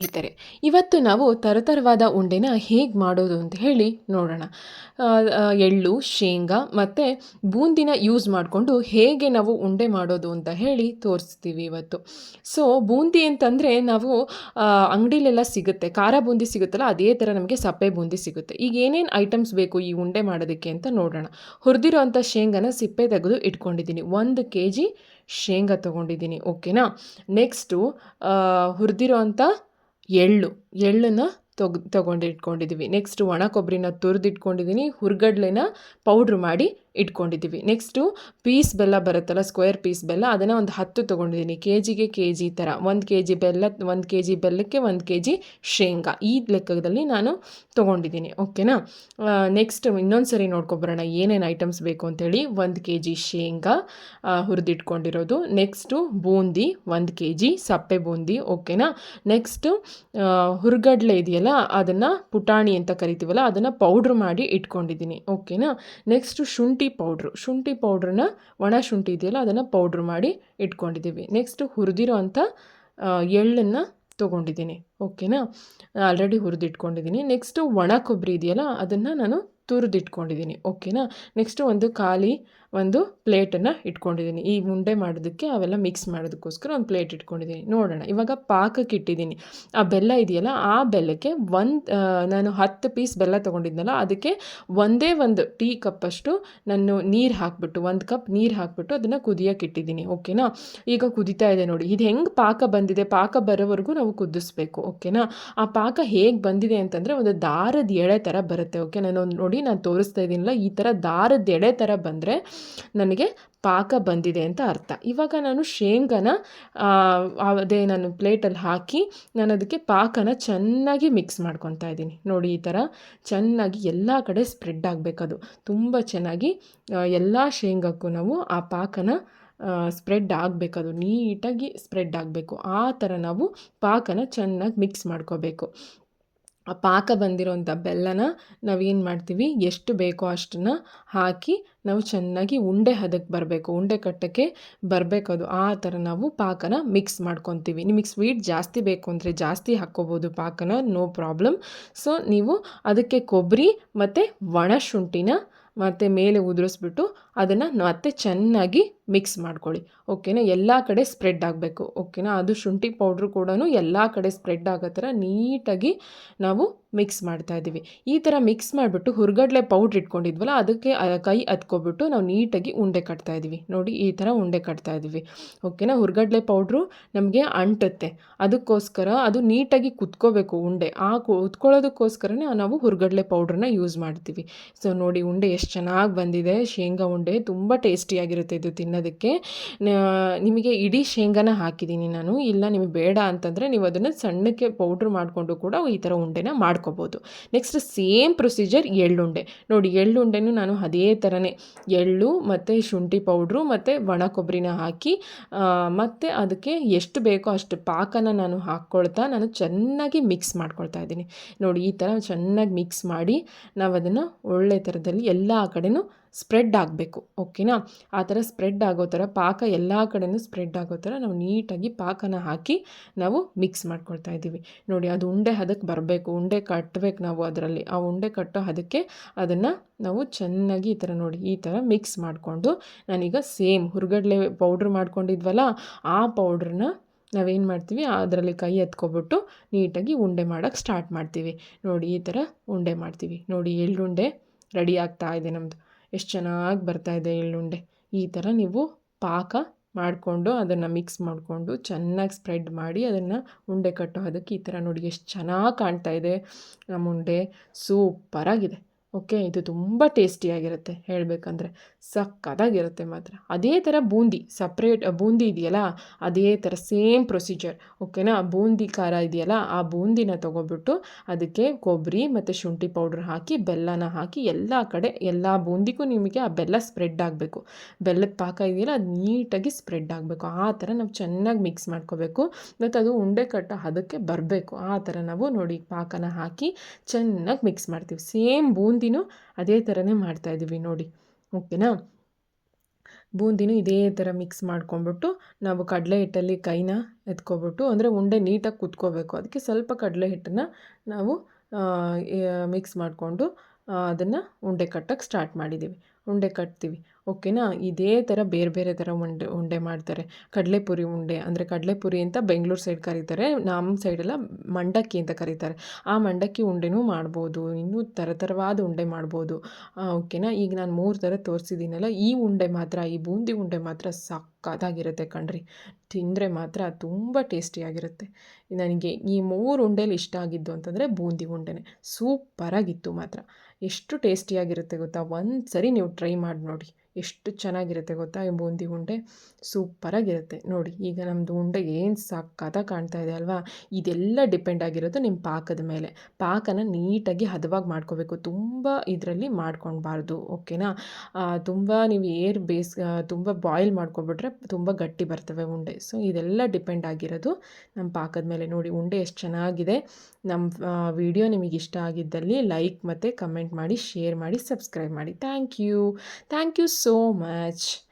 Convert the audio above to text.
ಸ್ನೇಹಿತರೆ ಇವತ್ತು ನಾವು ತರತರವಾದ ಉಂಡೆನ ಹೇಗೆ ಮಾಡೋದು ಅಂತ ಹೇಳಿ ನೋಡೋಣ. ಎಳ್ಳು, ಶೇಂಗಾ ಮತ್ತು ಬೂಂದಿನ ಯೂಸ್ ಮಾಡಿಕೊಂಡು ಹೇಗೆ ನಾವು ಉಂಡೆ ಮಾಡೋದು ಅಂತ ಹೇಳಿ ತೋರಿಸ್ತೀವಿ ಇವತ್ತು. ಸೊ ಬೂಂದಿ ಅಂತಂದರೆ ನಾವು ಅಂಗಡಿಲೆಲ್ಲ ಸಿಗುತ್ತೆ. ಖಾರ ಬೂಂದಿ ಸಿಗುತ್ತಲ್ಲ, ಅದೇ ಥರ ನಮಗೆ ಸಪ್ಪೆ ಬೂಂದಿ ಸಿಗುತ್ತೆ. ಈಗ ಏನೇನು ಐಟಮ್ಸ್ ಬೇಕು ಈ ಉಂಡೆ ಮಾಡೋದಕ್ಕೆ ಅಂತ ನೋಡೋಣ. ಹುರಿದಿರೋ ಅಂಥ ಶೇಂಗಾನ ಸಿಪ್ಪೆ ತೆಗೆದು ಇಟ್ಕೊಂಡಿದ್ದೀನಿ. ಒಂದು ಕೆ ಜಿ ಶೇಂಗಾ ತೊಗೊಂಡಿದ್ದೀನಿ. ಓಕೆನಾ ನೆಕ್ಸ್ಟು ಹುರಿದಿರೋ ಅಂಥ ಎಳ್ಳು ಎಳ್ಳನ್ನು ತೊಗ್ ತೊಗೊಂಡು ಇಟ್ಕೊಂಡಿದ್ದೀವಿ ನೆಕ್ಸ್ಟ್ ಒಣ ಕೊಬ್ಬರಿನ ತುರಿದಿಟ್ಕೊಂಡಿದ್ದೀನಿ ಹುರ್ಗಡ್ಲೆನ ಪೌಡ್ರ್ ಮಾಡಿ ಇಟ್ಕೊಂಡಿದ್ದೀವಿ. ನೆಕ್ಸ್ಟು ಪೀಸ್ ಬೆಲ್ಲ ಬರುತ್ತಲ್ಲ ಸ್ಕ್ವೇರ್ ಪೀಸ್ ಬೆಲ್ಲ, ಅದನ್ನು ಒಂದು ಹತ್ತು ತೊಗೊಂಡಿದ್ದೀನಿ. ಕೆ ಜಿಗೆ ಕೆ ಜಿ ಥರ. ಒಂದು ಕೆ ಜಿ ಬೆಲ್ಲ, ಒಂದು ಕೆ ಜಿ ಬೆಲ್ಲಕ್ಕೆ ಒಂದು ಕೆ ಜಿ ಶೇಂಗಾ. ಈ ಲೆಕ್ಕದಲ್ಲಿ ನಾನು ತೊಗೊಂಡಿದ್ದೀನಿ. ಓಕೆನಾ ನೆಕ್ಸ್ಟ್ ಇನ್ನೊಂದು ಸರಿ ನೋಡ್ಕೊಬರೋಣ. ಏನೇನು ಐಟಮ್ಸ್ ಬೇಕು ಅಂತೇಳಿ. ಒಂದು ಕೆ ಜಿ ಶೇಂಗಾ ಹುರಿದಿಟ್ಕೊಂಡಿರೋದು. ನೆಕ್ಸ್ಟು ಬೂಂದಿ, ಒಂದು ಕೆ ಜಿ ಸಪ್ಪೆ ಬೂಂದಿ. ಓಕೆನಾ ನೆಕ್ಸ್ಟು ಹುರ್ಗಡ್ಲೆ ಇದೆಯಲ್ಲ, ಅದನ್ನು ಪುಟಾಣಿ ಅಂತ ಕರಿತೀವಲ್ಲ, ಅದನ್ನು ಪೌಡ್ರ್ ಮಾಡಿ ಇಟ್ಕೊಂಡಿದ್ದೀನಿ. ಓಕೆನಾ ನೆಕ್ಸ್ಟು ಶುಂಠಿ ಪೌಡ್ರು ಶುಂಠಿ ಪೌಡ್ರನ್ನ ಒಣ ಶುಂಠಿ ಇದೆಯಲ್ಲ, ಅದನ್ನು ಪೌಡ್ರ್ ಮಾಡಿ ಇಟ್ಕೊಂಡಿದ್ದೀವಿ. ನೆಕ್ಸ್ಟ್ ಹುರಿದಿರೋ ಅಂಥ ಎಳ್ಳನ್ನು ತೊಗೊಂಡಿದ್ದೀನಿ. ಓಕೆನಾ ಆಲ್ರೆಡಿ ಹುರಿದಿಟ್ಕೊಂಡಿದ್ದೀನಿ. ನೆಕ್ಸ್ಟು ಒಣ ಕೊಬ್ಬರಿ ಇದೆಯಲ್ಲ, ಅದನ್ನು ನಾನು ತುರಿದಿಟ್ಕೊಂಡಿದ್ದೀನಿ. ಓಕೆನಾ? ನೆಕ್ಸ್ಟು ಒಂದು ಖಾಲಿ ಒಂದು ಪ್ಲೇಟನ್ನು ಇಟ್ಕೊಂಡಿದ್ದೀನಿ. ಈ ಉಂಡೆ ಮಾಡೋದಕ್ಕೆ ಅವೆಲ್ಲ ಮಿಕ್ಸ್ ಮಾಡೋದಕ್ಕೋಸ್ಕರ ಒಂದು ಪ್ಲೇಟ್ ಇಟ್ಕೊಂಡಿದ್ದೀನಿ. ನೋಡೋಣ. ಇವಾಗ ಪಾಕಕ್ಕೆ ಇಟ್ಟಿದ್ದೀನಿ. ಆ ಬೆಲ್ಲ ಇದೆಯಲ್ಲ, ಆ ಬೆಲ್ಲಕ್ಕೆ ಒಂದು ನಾನು ಹತ್ತು ಪೀಸ್ ಬೆಲ್ಲ ತೊಗೊಂಡಿದ್ನಲ್ಲ, ಅದಕ್ಕೆ ಒಂದೇ ಒಂದು ಟೀ ಕಪ್ಪಷ್ಟು ನಾನು ನೀರು ಹಾಕ್ಬಿಟ್ಟು, ಒಂದು ಕಪ್ ನೀರು ಹಾಕ್ಬಿಟ್ಟು ಅದನ್ನು ಕುದಿಯೋಕೆ ಇಟ್ಟಿದ್ದೀನಿ. ಓಕೆನಾ? ಈಗ ಕುದಿತಾ ಇದೆ ನೋಡಿ. ಇದು ಹೆಂಗೆ ಪಾಕ ಬಂದಿದೆ? ಪಾಕ ಬರೋವರೆಗೂ ನಾವು ಕುದಿಸ್ಬೇಕು. ಓಕೆನಾ? ಆ ಪಾಕ ಹೇಗೆ ಬಂದಿದೆ ಅಂತಂದರೆ ಒಂದು ದಾರದ ಎಳೆ ಥರ ಬರುತ್ತೆ. ಓಕೆ ನಾನು ನೋಡಿ. ನಾನು ತೋರಿಸ್ತಾ ಇದ್ದೀನಲ್ಲ, ಈ ಥರ ದಾರದ ಎಡೆ ಥರ ಬಂದರೆ ನನಗೆ ಪಾಕ ಬಂದಿದೆ ಅಂತ ಅರ್ಥ. ಇವಾಗ ನಾನು ಶೇಂಗಾನ ಅದೇ ನಾನು ಪ್ಲೇಟಲ್ಲಿ ಹಾಕಿ ನಾನು ಅದಕ್ಕೆ ಪಾಕನ ಚೆನ್ನಾಗಿ ಮಿಕ್ಸ್ ಮಾಡ್ಕೊತಾ ಇದ್ದೀನಿ. ನೋಡಿ ಈ ಥರ ಚೆನ್ನಾಗಿ ಎಲ್ಲ ಕಡೆ ಸ್ಪ್ರೆಡ್ ಆಗಬೇಕದು ತುಂಬ ಚೆನ್ನಾಗಿ ಎಲ್ಲ ಶೇಂಗಕ್ಕೂ ನಾವು ಆ ಪಾಕನ ಸ್ಪ್ರೆಡ್ ಆಗಬೇಕದು ನೀಟಾಗಿ ಸ್ಪ್ರೆಡ್ ಆಗಬೇಕು. ಆ ಥರ ನಾವು ಪಾಕನ ಚೆನ್ನಾಗಿ ಮಿಕ್ಸ್ ಮಾಡ್ಕೋಬೇಕು ಆ ಪಾಕ ಬಂದಿರೋಂಥ ಬೆಲ್ಲನ ನಾವೇನು ಮಾಡ್ತೀವಿ? ಎಷ್ಟು ಬೇಕೋ ಅಷ್ಟನ್ನು ಹಾಕಿ ನಾವು ಚೆನ್ನಾಗಿ ಉಂಡೆ ಹದಕ್ಕೆ ಬರಬೇಕು. ಉಂಡೆ ಕಟ್ಟಕ್ಕೆ ಬರಬೇಕದು ಆ ಥರ ನಾವು ಪಾಕನ ಮಿಕ್ಸ್ ಮಾಡ್ಕೊತೀವಿ. ನಿಮಗೆ ಸ್ವೀಟ್ ಜಾಸ್ತಿ ಬೇಕು ಅಂದರೆ ಜಾಸ್ತಿ ಹಾಕ್ಕೋಬೋದು ಪಾಕನ. No problem. ಸೊ, ನೀವು ಅದಕ್ಕೆ ಕೊಬ್ಬರಿ ಮತ್ತು ಒಣ ಶುಂಠಿನ ಮತ್ತು ಮೇಲೆ ಉದುರಿಸ್ಬಿಟ್ಟು ಅದನ್ನು ಮತ್ತೆ ಚೆನ್ನಾಗಿ ಮಿಕ್ಸ್ ಮಾಡ್ಕೊಳ್ಳಿ. ಓಕೆನಾ ಎಲ್ಲ ಕಡೆ ಸ್ಪ್ರೆಡ್ ಆಗಬೇಕು. ಓಕೆನಾ ಅದು ಶುಂಠಿ ಪೌಡ್ರ್ ಕೂಡ ಎಲ್ಲ ಕಡೆ ಸ್ಪ್ರೆಡ್ ಆಗೋ ಥರ ನೀಟಾಗಿ ನಾವು ಮಿಕ್ಸ್ ಮಾಡ್ತಾ ಇದ್ದೀವಿ. ಈ ಥರ ಮಿಕ್ಸ್ ಮಾಡಿಬಿಟ್ಟು ಹುರ್ಗಡ್ಲೆ ಪೌಡ್ರ್ ಇಟ್ಕೊಂಡಿದ್ವಲ್ಲ, ಅದಕ್ಕೆ ಕೈ ಹತ್ಕೊಬಿಟ್ಟು ನಾವು ನೀಟಾಗಿ ಉಂಡೆ ಕಟ್ತಾ ಇದ್ದೀವಿ. ನೋಡಿ, ಈ ಥರ ಉಂಡೆ ಕಟ್ತಾ ಇದ್ದೀವಿ. ಓಕೆನಾ ಹುರ್ಗಡ್ಲೆ ಪೌಡ್ರು ನಮಗೆ ಅಂಟುತ್ತೆ. ಅದಕ್ಕೋಸ್ಕರ ಅದು ನೀಟಾಗಿ ಕುತ್ಕೋಬೇಕು ಉಂಡೆ. ಆ ಕುತ್ಕೊಳ್ಳೋದಕ್ಕೋಸ್ಕರನೇ ನಾವು ಹುರ್ಗಡ್ಲೆ ಪೌಡ್ರನ್ನ ಯೂಸ್ ಮಾಡ್ತೀವಿ. ಸೊ ನೋಡಿ, ಉಂಡೆ ಎಷ್ಟು ಚೆನ್ನಾಗಿ ಬಂದಿದೆ. ಶೇಂಗಾ ಉಂಡೆ ತುಂಬ ಟೇಸ್ಟಿಯಾಗಿರುತ್ತೆ ಇದು ತಿನ್ನೋದಕ್ಕೆ. ನಿಮಗೆ ಇಡೀ ಶೇಂಗಾನ ಹಾಕಿದ್ದೀನಿ ನಾನು. ಇಲ್ಲ, ನಿಮಗೆ ಬೇಡ ಅಂತಂದರೆ ನೀವು ಅದನ್ನು ಸಣ್ಣಕ್ಕೆ ಪೌಡ್ರ್ ಮಾಡಿಕೊಂಡು ಕೂಡ ಈ ಥರ ಉಂಡೆನ ಮಾಡ್ಕೋಬೋದು. ನೆಕ್ಸ್ಟ್ ಸೇಮ್ ಪ್ರೊಸೀಜರ್ ಎಳ್ಳುಂಡೆ. ನೋಡಿ, ಎಳ್ಳುಂಡೆನೂ ನಾನು ಅದೇ ಥರನೇ ಎಳ್ಳು ಮತ್ತು ಶುಂಠಿ ಪೌಡ್ರು ಮತ್ತು ಒಣ ಕೊಬ್ಬರಿನ ಹಾಕಿ ಮತ್ತು ಅದಕ್ಕೆ ಎಷ್ಟು ಬೇಕೋ ಅಷ್ಟು ಪಾಕನ ನಾನು ಹಾಕ್ಕೊಳ್ತಾ ನಾನು ಚೆನ್ನಾಗಿ ಮಿಕ್ಸ್ ಮಾಡ್ಕೊಳ್ತಾ ಇದ್ದೀನಿ. ನೋಡಿ, ಈ ಥರ ಚೆನ್ನಾಗಿ ಮಿಕ್ಸ್ ಮಾಡಿ ನಾವು ಅದನ್ನು ಒಳ್ಳೆ ಥರದಲ್ಲಿ ಎಲ್ಲ ಕಡೆಯೂ ಸ್ಪ್ರೆಡ್ ಆಗಬೇಕು, ಓಕೆನಾ? ಆ ಥರ ಸ್ಪ್ರೆಡ್ ಆಗೋ ಥರ, ಪಾಕ ಎಲ್ಲ ಕಡೆಯೂ ಸ್ಪ್ರೆಡ್ ಆಗೋ ಥರ ನಾವು ನೀಟಾಗಿ ಪಾಕನ ಹಾಕಿ ನಾವು ಮಿಕ್ಸ್ ಮಾಡ್ಕೊಳ್ತಾ ಇದ್ದೀವಿ. ನೋಡಿ, ಅದು ಉಂಡೆ ಹದಕ್ಕೆ ಬರಬೇಕು, ಉಂಡೆ ಕಟ್ಟಬೇಕು ನಾವು ಅದರಲ್ಲಿ. ಆ ಉಂಡೆ ಕಟ್ಟೋ ಅದಕ್ಕೆ ಅದನ್ನು ನಾವು ಚೆನ್ನಾಗಿ ಈ ಥರ ನೋಡಿ, ಈ ಥರ ಮಿಕ್ಸ್ ಮಾಡಿಕೊಂಡು ನಾನೀಗ ಸೇಮ್ ಹುರ್ಗಡ್ಲೆ ಪೌಡ್ರ್ ಮಾಡ್ಕೊಂಡಿದ್ವಲ್ಲ, ಆ ಪೌಡ್ರನ್ನ ನಾವೇನು ಮಾಡ್ತೀವಿ, ಅದರಲ್ಲಿ ಕೈ ಎತ್ಕೊಬಿಟ್ಟು ನೀಟಾಗಿ ಉಂಡೆ ಮಾಡೋಕ್ಕೆ ಸ್ಟಾರ್ಟ್ ಮಾಡ್ತೀವಿ. ನೋಡಿ, ಈ ಥರ ಉಂಡೆ ಮಾಡ್ತೀವಿ. ನೋಡಿ, ಎಳ್ಳುಂಡೆ ರೆಡಿ ಆಗ್ತಾ ಇದೆ ನಮ್ಮದು ಎಷ್ಟು ಚೆನ್ನಾಗಿ ಬರ್ತಾ ಇದೆ ಎಳ್ಳುಂಡೆ ಈ ಥರ ನೀವು ಪಾಕ ಮಾಡಿಕೊಂಡು ಅದನ್ನು ಮಿಕ್ಸ್ ಮಾಡಿಕೊಂಡು ಚೆನ್ನಾಗಿ ಸ್ಪ್ರೆಡ್ ಮಾಡಿ ಅದನ್ನು ಉಂಡೆ ಕಟ್ಟೋ. ಅದಕ್ಕೆ ಈ ಥರ ನೋಡಿ ಎಷ್ಟು ಚೆನ್ನಾಗಿ ಕಾಣ್ತಾ ಇದೆ ನಮ್ಮ ಉಂಡೆ. ಸೂಪರಾಗಿದೆ. ಓಕೆ, ಇದು ತುಂಬ ಟೇಸ್ಟಿಯಾಗಿರುತ್ತೆ ಹೇಳಬೇಕಂದ್ರೆ. ಸಕ್ಕತ್ತಾಗಿರುತ್ತೆ ಮಾತ್ರ. ಅದೇ ಥರ ಬೂಂದಿ ಸಪ್ರೇಟ್ ಬೂಂದಿ ಇದೆಯಲ್ಲ, ಅದೇ ಥರ ಸೇಮ್ ಪ್ರೊಸೀಜರ್ ಓಕೆನಾ ಬೂಂದಿ ಖಾರ ಇದೆಯಲ್ಲ, ಆ ಬೂಂದಿನ ತೊಗೊಬಿಟ್ಟು ಅದಕ್ಕೆ ಕೊಬ್ಬರಿ ಮತ್ತು ಶುಂಠಿ ಪೌಡ್ರ್ ಹಾಕಿ, ಬೆಲ್ಲನ ಹಾಕಿ, ಎಲ್ಲ ಕಡೆ, ಎಲ್ಲ ಬೂಂದಿಗೂ ನಿಮಗೆ ಆ ಬೆಲ್ಲ ಸ್ಪ್ರೆಡ್ ಆಗಬೇಕು. ಬೆಲ್ಲದ ಪಾಕ ಇದೆಯಲ್ಲ, ಅದು ನೀಟಾಗಿ ಸ್ಪ್ರೆಡ್ ಆಗಬೇಕು. ಆ ಥರ ನಾವು ಚೆನ್ನಾಗಿ ಮಿಕ್ಸ್ ಮಾಡ್ಕೋಬೇಕು. ಮತ್ತು ಅದು ಉಂಡೆ ಕಟ್ಟ ಅದಕ್ಕೆ ಬರಬೇಕು. ಆ ಥರ ನಾವು ನೋಡಿ, ಪಾಕನ ಹಾಕಿ ಚೆನ್ನಾಗಿ ಮಿಕ್ಸ್ ಮಾಡ್ತೀವಿ. ಸೇಮ್ ಬೂಂದಿನೂ ಅದೇ ಥರನೇ ಮಾಡ್ತಾಯಿದ್ದೀವಿ ನೋಡಿ. ಓಕೆನಾ? ಬೂಂದಿನೂ ಇದೇ ಥರ ಮಿಕ್ಸ್ ಮಾಡ್ಕೊಂಬಿಟ್ಟು ನಾವು ಕಡಲೆ ಹಿಟ್ಟಲ್ಲಿ ಕೈನ ಎತ್ಕೊಬಿಟ್ಟು ಅಂದರೆ ಉಂಡೆ ನೀಟಾಗಿ ಕುತ್ಕೋಬೇಕು. ಅದಕ್ಕೆ ಸ್ವಲ್ಪ ಕಡಲೆ ಹಿಟ್ಟನ್ನು ನಾವು ಮಿಕ್ಸ್ ಮಾಡಿಕೊಂಡು ಅದನ್ನು ಉಂಡೆ ಕಟ್ಟಕ್ಕೆ ಸ್ಟಾರ್ಟ್ ಮಾಡಿದ್ದೀವಿ. ಉಂಡೆ ಕಟ್ತೀವಿ. ಓಕೆನಾ? ಇದೇ ಥರ ಬೇರೆ ಬೇರೆ ಥರ ಉಂಡೆ ಉಂಡೆ ಮಾಡ್ತಾರೆ. ಕಡಲೆಪುರಿ ಉಂಡೆ ಅಂದರೆ ಕಡಲೆಪುರಿ ಅಂತ ಬೆಂಗಳೂರು ಸೈಡ್ ಕರೀತಾರೆ. ನಮ್ಮ ಸೈಡೆಲ್ಲ ಮಂಡಕ್ಕಿ ಅಂತ ಕರೀತಾರೆ. ಆ ಮಂಡಕ್ಕಿ ಉಂಡೆನೂ ಮಾಡ್ಬೋದು. ಇನ್ನೂ ಥರ ಥರವಾದ ಉಂಡೆ ಮಾಡ್ಬೋದು. ಓಕೆನಾ? ಈಗ ನಾನು ಮೂರು ಥರ ತೋರಿಸಿದ್ದೀನಲ್ಲ ಈ ಉಂಡೆ ಮಾತ್ರ, ಈ ಬೂಂದಿ ಉಂಡೆ ಮಾತ್ರ ಸಕ್ಕತ್ತಾಗಿರುತ್ತೆ ಕಣ್ರಿ. ತಿಂದರೆ ಮಾತ್ರ ತುಂಬ ಟೇಸ್ಟಿಯಾಗಿರುತ್ತೆ ನನಗೆ ಈ ಮೂರು ಉಂಡೆಲಿ ಇಷ್ಟ ಆಗಿದ್ದು ಅಂತಂದರೆ ಬೂಂದಿ ಉಂಡೆನೇ. ಸೂಪರಾಗಿತ್ತು ಮಾತ್ರ. ಎಷ್ಟು ಟೇಸ್ಟಿಯಾಗಿರುತ್ತೆ ಗೊತ್ತಾ? ಒಂದು ಸರಿ ನೀವು ಟ್ರೈ ಮಾಡಿ ನೋಡಿ. ಎಷ್ಟು ಚೆನ್ನಾಗಿರುತ್ತೆ ಗೊತ್ತಾ? ಈ ಬೂಂದಿ ಉಂಡೆ ಸೂಪರಾಗಿರುತ್ತೆ ನೋಡಿ, ಈಗ ನಮ್ಮದು ಉಂಡೆ ಏನು ಸಕ್ಕತ್ತಾಗಿ ಕಾಣ್ತಾ ಇದೆ ಅಲ್ವಾ? ಇದೆಲ್ಲ ಡಿಪೆಂಡ್ ಆಗಿರೋದು ನಿಮ್ಮ ಪಾಕದ ಮೇಲೆ. ಪಾಕನ ನೀಟಾಗಿ ಹದವಾಗಿ ಮಾಡ್ಕೋಬೇಕು. ತುಂಬ ಇದರಲ್ಲಿ ಮಾಡ್ಕೊಳ್ಬಾರ್ದು ಓಕೆನಾ? ತುಂಬ ನೀವು ಏರ್ ಬೇಸ್ ತುಂಬ ಬಾಯ್ಲ್ ಮಾಡ್ಕೊಬಿಟ್ರೆ ತುಂಬ ಗಟ್ಟಿ ಬರ್ತವೆ ಉಂಡೆ. ಸೊ, ಇದೆಲ್ಲ ಡಿಪೆಂಡ್ ಆಗಿರೋದು ನಮ್ಮ ಪಾಕದ ಮೇಲೆ. ನೋಡಿ, ಉಂಡೆ ಎಷ್ಟು ಚೆನ್ನಾಗಿದೆ. ನಮ್ಮ ವಿಡಿಯೋ ನಿಮಗೆ ಇಷ್ಟ ಆಗಿದ್ದಲ್ಲಿ ಲೈಕ್ ಮತ್ತು ಕಮೆಂಟ್ ಮಾಡಿ, ಶೇರ್ ಮಾಡಿ, ಸಬ್ಸ್ಕ್ರೈಬ್ ಮಾಡಿ. Thank you. Thank you so so much.